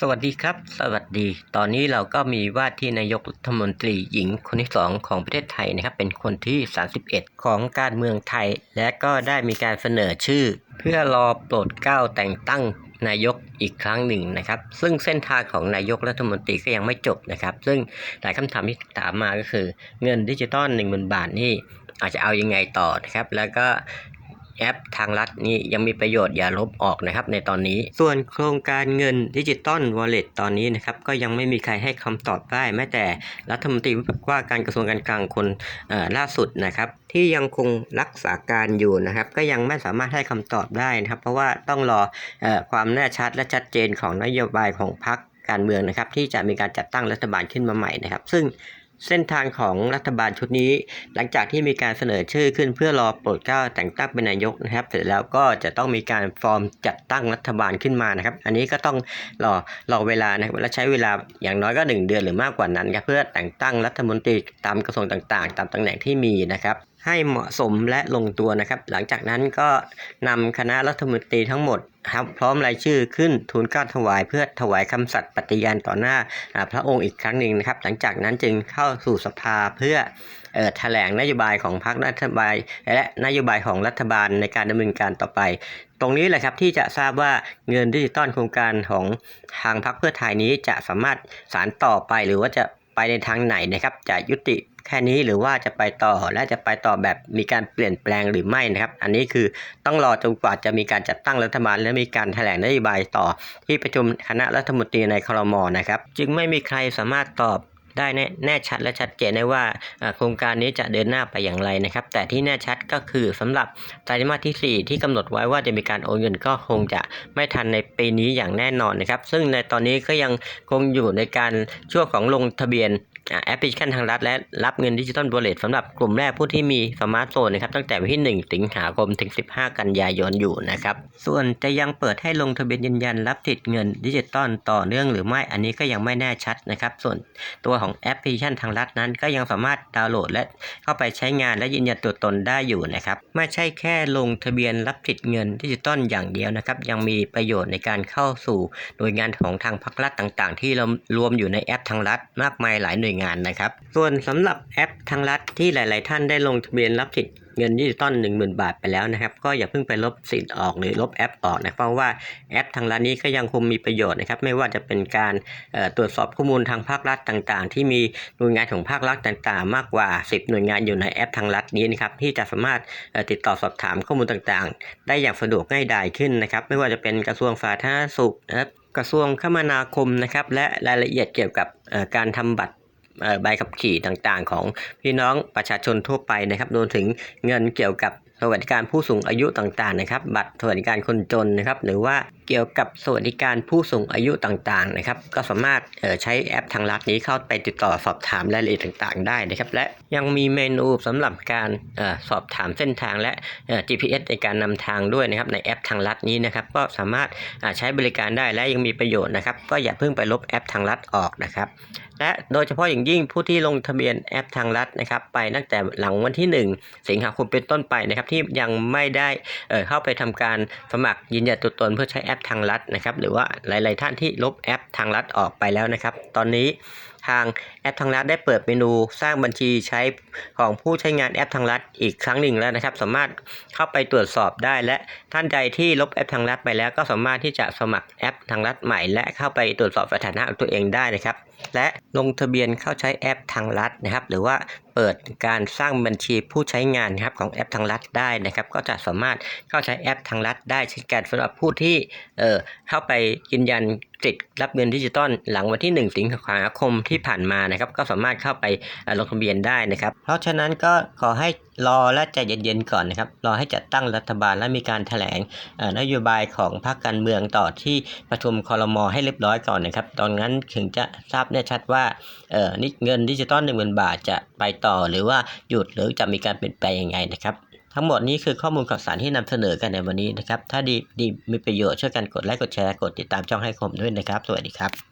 สวัสดีครับ สวัสดี ตอนนี้เราก็มีว่าที่นายกรัฐมนตรีหญิงคนที่สองของประเทศไทยนะครับ เป็นคนที่ 31 ของการเมืองไทย และก็ได้มีการเสนอชื่อ เพื่อรอโปรดเกล้าแต่งตั้งนายกอีกครั้งหนึ่งนะครับ ซึ่งเส้นทางของนายกรัฐมนตรีก็ยังไม่จบนะครับ ซึ่งหลายคำถามที่ถามมาก็คือ เงินดิจิตอล1 0,000 บาทนี่อาจจะเอายังไงต่อนะครับ แล้วก็ แอปทางรัฐนี้ยังมีประโยชน์อย่าลบออกนะครับในตอนนี้ ส่วนโครงการเงินดิจิตอลวอลเล็ตตอนนี้นะครับก็ยังไม่มีใครให้คำตอบได้แม้แต่รัฐมนตรีว่าการกระทรวงการคลังคนล่าสุดนะครับที่ยังคงรักษาการอยู่นะครับ ก็ยังไม่สามารถให้คำตอบได้นะครับ เพราะว่าต้องรออความแน่ชัดและชัดเจนของนโยบายของพรรคการเมืองนะครับ ที่จะมีการจัดตั้งรัฐบาลขึ้นมาใหม่นะครับ ซึ่ง เส้นทางของรัฐบาลชุดนี้ หลังจากที่มีการเสนอชื่อขึ้นเพื่อรอโปรดเกล้าแต่งตั้งเป็นนายกนะครับ เสร็จแล้วก็จะต้องมีการฟอร์มจัดตั้งรัฐบาลขึ้นมานะครับ อันนี้ก็ต้องรอรอเวลานะครับและใช้เวลาอย่างน้อยก็ 1 เดือนหรือมากกว่านั้นครับเพื่อแต่งตั้งรัฐมนตรีตามกระทรวงต่างๆ ตามตำแหน่งที่มีนะครับ ให้เหมาะสมและลงตัวนะครับ หลังจากนั้นก็นำคณะรัฐมนตรีทั้งหมดครับพร้อมรายชื่อขึ้นทูลเกล้าถวายเพื่อถวายคำสัตย์ปฏิญาณต่อหน้าพระองค์อีกครั้งหนึ่งนะครับ หลังจากนั้นจึงเข้าสู่สภาเพื่อออแถลงนโยบายของพรรครัฐบาลและนโยบายของรัฐบาลในการดำเนินการต่อไป ตรงนี้แหละครับที่จะทราบว่าเงินดิจิตอลโครงการของทางพรรคเพื่อไทยนี้จะสามารถสารต่อไปหรือว่าจะไปในทางไหนนะครับจะยุติ แค่นี้หรือว่าจะไปต่อและจะไปต่อแบบมีการเปลี่ยนแปลงหรือไม่นะครับ อันนี้คือต้องรอจนกว่าจะมีการจัดตั้งรัฐบาล และมีการแถลงนโยบายต่อ ที่ประชุมคณะรัฐมนตรีในครมนะครับ จึงไม่มีใครสามารถตอบได้แน่แน่ชัดและชัดเจนได้ว่าโครงการนี้จะเดินหน้าไปอย่างไรนะครับ แต่ที่แน่ชัดก็คือสำหรับไตรมาสที่ 4 ที่กำหนดไว้ว่าจะมีการโอนเงินก็คงจะไม่ทันในปีนี้อย่างแน่นอนนะครับ ซึ่งในตอนนี้ก็ยังคงอยู่ในการช่วงของลงทะเบียน แอปพลิเคชันทางรัฐและรับเงินดิจิตอลวอลเลตสำหรับกลุ่มแรกผู้ที่มีสมาร์ทโฟนนะครับตั้งแต่วันที่ 1 สิงหาคมถึง 15 กันยายนอยู่นะครับ ส่วนจะยังเปิดให้ลงทะเบียนยืนยันรับสิทธิ์เงินดิจิตอลต่อเนื่องหรือไม่อันนี้ก็ยังไม่แน่ชัดนะครับ ส่วนตัวของแอปพลิเคชันทางรัฐนั้น ก็ยังสามารถดาวน์โหลด และเข้าไปใช้งานและยืนยันตัวตนได้อยู่นะครับไม่ใช่แค่ลงทะเบียนรับสิทธิ์เงินดิจิตอลอย่างเดียวนะครับยังมีประโยชน์ในการเข้าสู่หน่วยงานของทางภาครัฐต่าง ๆ ที่เรารวมอยู่ในแอปทางรัฐมากมายหลายหน่วยงานนะครับ ส่วนสำหรับแอปทางรัฐที่หลาย ๆ ท่านได้ลงทะเบียนรับสิทธิ์เงินดิจิตอล1 0,000 บาทไปแล้วนะครับ ก็อย่าเพิ่งไปลบสิทธิ์ออกหรือลบแอปออกนะ เพราะว่าแอปทางรัฐนี้ก็ยังคงมีประโยชน์นะครับ ไม่ว่าจะเป็นการตรวจสอบข้อมูลทางภาครัฐต่าง ๆ ที่มีหน่วยงานของภาครัฐต่าง ๆ มากกว่า 10 หน่วยงานอยู่ในแอปทางรัฐนี้นะครับที่จะสามารถติดต่อสอบถามข้อมูลต่าง ๆ ได้อย่างสะดวกง่ายดายขึ้นนะครับ ไม่ว่าจะเป็นกระทรวงสาธารณสุขนะครับกระทรวงคมนาคมนะครับและรายละเอียดเกี่ยวกับการทำบัตร ใบขับขี่ต่างๆ ของพี่น้องประชาชนทั่วไปนะครับรวมถึงเงินเกี่ยวกับสวัสดิการผู้สูงอายุต่างๆนะครับ บัตรสวัสดิการคนจนนะครับ หรือว่าเกี่ยวกับสวัสดิการผู้สูงอายุต่างๆนะครับ ก็สามารถใช้แอปทางรัฐนี้เข้าไปติดต่อสอบถามรายละเอียดต่างๆ ได้นะครับ และยังมีเมนูสำหรับการสอบถามเส้นทางและ GPS ในการนำทางด้วยนะครับในแอปทางรัฐนี้นะครับ ก็สามารถใช้บริการได้และยังมีประโยชน์นะครับ ก็อย่าเพิ่งไปลบแอปทางรัฐออกนะครับ และโดยเฉพาะอย่างยิ่งผู้ที่ลงทะเบียนแอปทางรัฐนะครับไปตั้งแต่หลังวันที่ 1 สิงหาคมเป็นต้นไปนะครับที่ยังไม่ได้เเข้าไปทำการสมัครยืนยันตัวตนเพื่อใช้แอปทางรัฐนะครับหรือว่าหลาย ๆ ท่านที่ลบแอปทางรัฐออกไปแล้วนะครับ ตอนนี้ ทางแอปทางรัฐได้เปิดเมนูสร้างบัญชีใช้ของผู้ใช้งานแอปทางรัฐอีกครั้งหนึ่งแล้วนะครับ สามารถเข้าไปตรวจสอบได้และท่านใดที่ลบแอปทางรัฐไปแล้วก็สามารถที่จะสมัครแอปทางรัฐใหม่ และเข้าไปตรวจสอบสถานะของตัวเองได้นะครับ และลงทะเบียนเข้าใช้แอปทางรัฐนะครับ หรือว่าเปิดการสร้างบัญชีผู้ใช้งานครับของแอปทางรัฐได้นะครับ ก็จะสามารถเข้าใช้แอปทางรัฐได้เช่นกันสำหรับผู้ที่เอ่อเข้าไปยืนยันสิทธิ์รับเงินดิจิตอลหลังวันที่ 1 สิงหาคมที่ผ่านมานะครับ ก็สามารถเข้าไปลงทะเบียนได้นะครับ เพราะฉะนั้นก็ขอให้รอและใจเย็นๆก่อนนะครับ รอให้จัดตั้งรัฐบาลและมีการแถลงนโยบายของพรรคการเมืองต่อที่ประชุมคอรมอให้เรียบร้อยก่อนนะครับ ตอนนั้นถึงจะทราบแน่ชัดว่าเอ่อนิเงินดิจิตอลหนึ่งหมื่นบาทจะไปต่อหรือว่าหยุดหรือจะมีการเปลี่ยนแปลงยังไงนะครับทั้งหมดนี้คือข้อมูลข่าวสารที่นำเสนอกันในวันนี้นะครับ ถ้าดีดีมีประโยชน์ช่วยกันกดไลค์กดแชร์กดติดตามช่องให้ผมด้วยนะครับ สวัสดีครับ